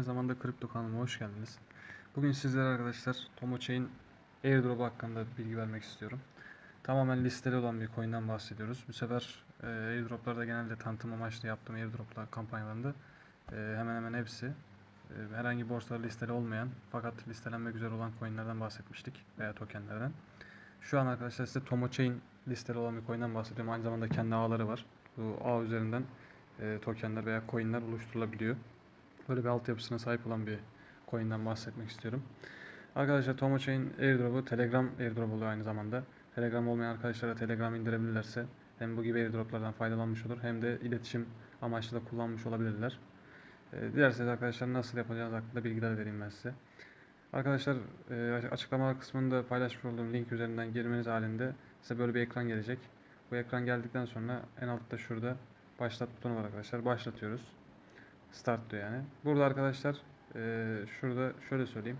aynı zamanda kripto kanalıma hoş geldiniz. Bugün sizlere arkadaşlar Tomochain airdrop hakkında bilgi vermek istiyorum. Tamamen listeli olan bir coin'den bahsediyoruz. Bu sefer e, airdroplarda genelde tanıtım amaçlı yaptığım airdroplar kampanyalarında e, hemen hemen hepsi e, herhangi borsada listeli olmayan fakat listelenmek üzere olan coin'lerden bahsetmiştik veya tokenlerden. Şu an arkadaşlar size Tomochain listeli olan bir coin'den bahsediyorum. Aynı zamanda kendi ağları var. Bu ağ üzerinden e, tokenler veya coin'ler oluşturulabiliyor. Böyle bir altyapısına sahip olan bir coin'den bahsetmek istiyorum. Arkadaşlar Tomochain airdrop'u Telegram airdrop oluyor aynı zamanda. Telegram olmayan arkadaşlara Telegram indirebilirlerse hem bu gibi airdroplardan faydalanmış olur hem de iletişim amaçlı da kullanmış olabilirler. E, dilerseniz arkadaşlar nasıl yapacağınız hakkında bilgiler vereyim ben size. Arkadaşlar e, açıklamalar kısmında paylaşmış olduğum link üzerinden girmeniz halinde size böyle bir ekran gelecek. Bu ekran geldikten sonra en altta şurada başlat butonu var arkadaşlar. Başlatıyoruz. Start diyor yani. Burada arkadaşlar e, şurada şöyle söyleyeyim.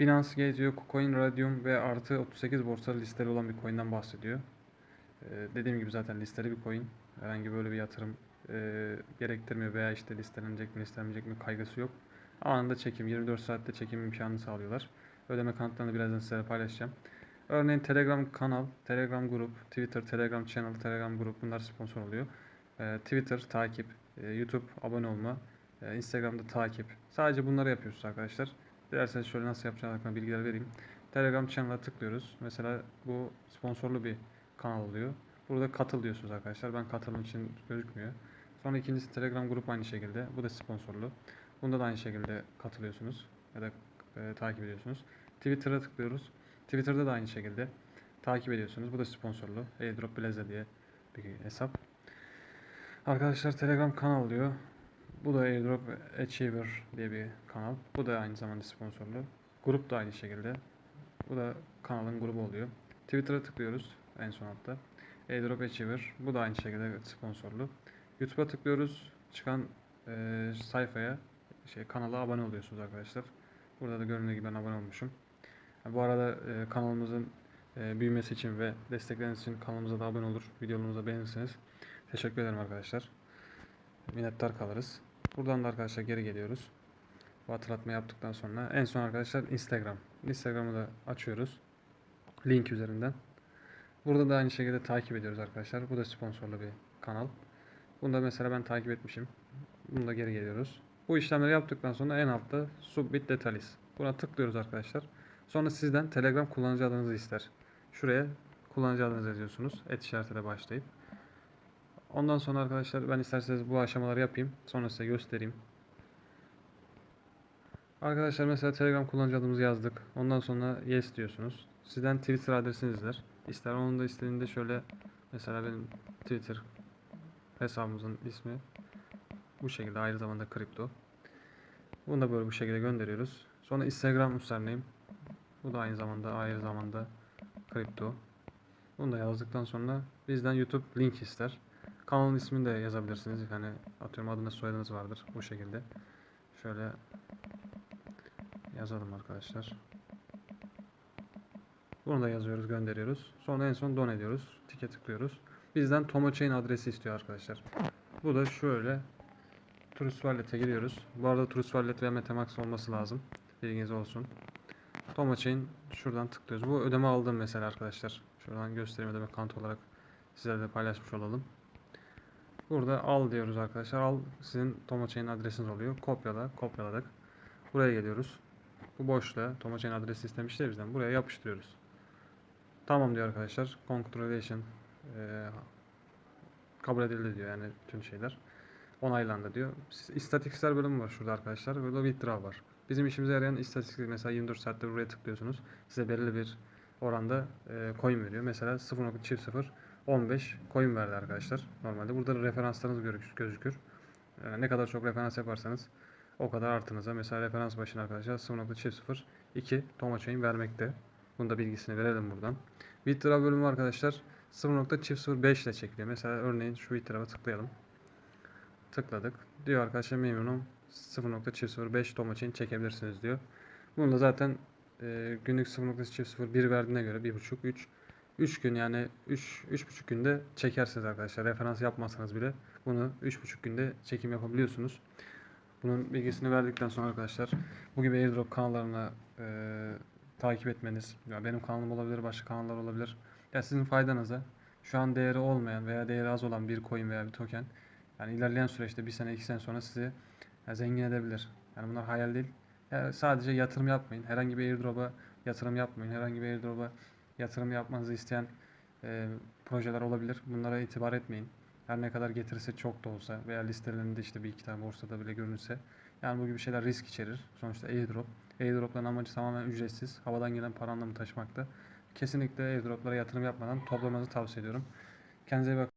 Binance Gateway, KuCoin, Radium ve artı 38 borsalı listeli olan bir coin'den bahsediyor. E, dediğim gibi zaten listeli bir coin. Herhangi böyle bir yatırım e, gerektirmiyor veya işte listelenecek mi listelenmeyecek mi kaygısı yok. Anında çekim, 24 saatte çekim imkanını sağlıyorlar. Ödeme kanıtlarını birazdan size paylaşacağım. Örneğin Telegram kanal, Telegram grup, Twitter, Telegram channel, Telegram grup bunlar sponsor oluyor. Ee, Twitter takip, e, YouTube abone olma, e, Instagram'da takip. Sadece bunları yapıyoruz arkadaşlar. Dilerseniz şöyle nasıl yapacağınız hakkında bilgiler vereyim. Telegram channel'a tıklıyoruz. Mesela bu sponsorlu bir kanal oluyor. Burada katıl diyorsunuz arkadaşlar. Ben katılım için gözükmüyor. Sonra ikincisi Telegram grup aynı şekilde. Bu da sponsorlu. Bunda da aynı şekilde katılıyorsunuz ya da e, takip ediyorsunuz. Twitter'a tıklıyoruz. Twitter'da da aynı şekilde takip ediyorsunuz. Bu da sponsorlu. Airdrop Blaze diye bir hesap. Arkadaşlar Telegram kanal diyor. Bu da Airdrop Achiever diye bir kanal. Bu da aynı zamanda sponsorlu. Grup da aynı şekilde. Bu da kanalın grubu oluyor. Twitter'a tıklıyoruz en son altta. Airdrop Achiever. Bu da aynı şekilde sponsorlu. YouTube'a tıklıyoruz. Çıkan e, sayfaya şey kanala abone oluyorsunuz arkadaşlar. Burada da göründüğü gibi ben abone olmuşum. Bu arada e, kanalımızın e, büyümesi için ve destekleriniz için kanalımıza da abone olur, videolarımızı beğenirseniz teşekkür ederim arkadaşlar. Minnettar kalırız. Buradan da arkadaşlar geri geliyoruz. Bu hatırlatma yaptıktan sonra en son arkadaşlar Instagram. Instagram'ı da açıyoruz. Link üzerinden. Burada da aynı şekilde takip ediyoruz arkadaşlar. Bu da sponsorlu bir kanal. Bunu da mesela ben takip etmişim. Bunu da geri geliyoruz. Bu işlemleri yaptıktan sonra en altta Submit Details. Buna tıklıyoruz arkadaşlar. Sonra sizden Telegram kullanıcı adınızı ister. Şuraya kullanıcı adınızı yazıyorsunuz. Et işaretiyle başlayıp. Ondan sonra arkadaşlar ben isterseniz bu aşamaları yapayım. Sonra size göstereyim. Arkadaşlar mesela Telegram kullanıcı adımızı yazdık. Ondan sonra yes diyorsunuz. Sizden Twitter adresini izler. İster onun da istediğinde şöyle mesela benim Twitter hesabımızın ismi bu şekilde aynı zamanda kripto. Bunu da böyle bu şekilde gönderiyoruz. Sonra Instagram username. Bu da aynı zamanda aynı zamanda kripto. Bunu da yazdıktan sonra bizden YouTube link ister. Kanalın ismini de yazabilirsiniz. Yani atıyorum adınız soyadınız vardır bu şekilde. Şöyle yazalım arkadaşlar. Bunu da yazıyoruz, gönderiyoruz. Sonra en son don ediyoruz. Tike tıklıyoruz. Bizden Tomochain adresi istiyor arkadaşlar. Bu da şöyle Trust Wallet'e giriyoruz. Bu arada Trust Wallet ve Metamax olması lazım. Bilginiz olsun. Tomochain şuradan tıklıyoruz. Bu ödeme aldım mesela arkadaşlar. Şuradan göstereyim ödeme kanıt olarak sizlerle paylaşmış olalım. Burada al diyoruz arkadaşlar. Al sizin Tomochain adresiniz oluyor. Kopyala, kopyaladık. Buraya geliyoruz. Bu boşluğa Tomochain adresi istemişti ya bizden. Buraya yapıştırıyoruz. Tamam diyor arkadaşlar. Congratulations. Ee, kabul edildi diyor yani tüm şeyler onaylandı diyor. İstatistikler bölümü var şurada arkadaşlar. Burada withdraw var. Bizim işimize yarayan istatistik mesela 24 saatte buraya tıklıyorsunuz. Size belirli bir oranda e, coin veriyor. Mesela 0.00 15 coin verdi arkadaşlar. Normalde burada referanslarınız gözükür. Yani ne kadar çok referans yaparsanız o kadar artınıza. Mesela referans başına arkadaşlar 0.02 Tomachain vermekte. Bunu da bilgisini verelim buradan. Withdraw bölümü arkadaşlar 0.05 ile çekiliyor. Mesela örneğin şu withdraw'a tıklayalım tıkladık. Diyor arkadaşlar memnunum 0.005 Tomachain çekebilirsiniz diyor. Bunu da zaten e, günlük 0.001 verdiğine göre 1.5 3 3 gün yani 3 3.5 günde çekersiniz arkadaşlar. Referans yapmasanız bile bunu 3.5 günde çekim yapabiliyorsunuz. Bunun bilgisini verdikten sonra arkadaşlar bu gibi airdrop kanallarına e, takip etmeniz, ya benim kanalım olabilir, başka kanallar olabilir. Ya sizin faydanıza şu an değeri olmayan veya değeri az olan bir coin veya bir token yani ilerleyen süreçte bir sene iki sene sonra sizi ya zengin edebilir. Yani bunlar hayal değil. Ya sadece yatırım yapmayın. Herhangi bir airdrop'a yatırım yapmayın. Herhangi bir airdrop'a yatırım yapmanızı isteyen e, projeler olabilir. Bunlara itibar etmeyin. Her ne kadar getirisi çok da olsa veya listelerinde işte bir iki tane borsada bile görünse yani bu gibi şeyler risk içerir. Sonuçta airdrop. Airdrop'ların amacı tamamen ücretsiz. Havadan gelen para anlamı taşımakta. Kesinlikle airdrop'lara yatırım yapmadan toplamanızı tavsiye ediyorum. Kendinize iyi bakın.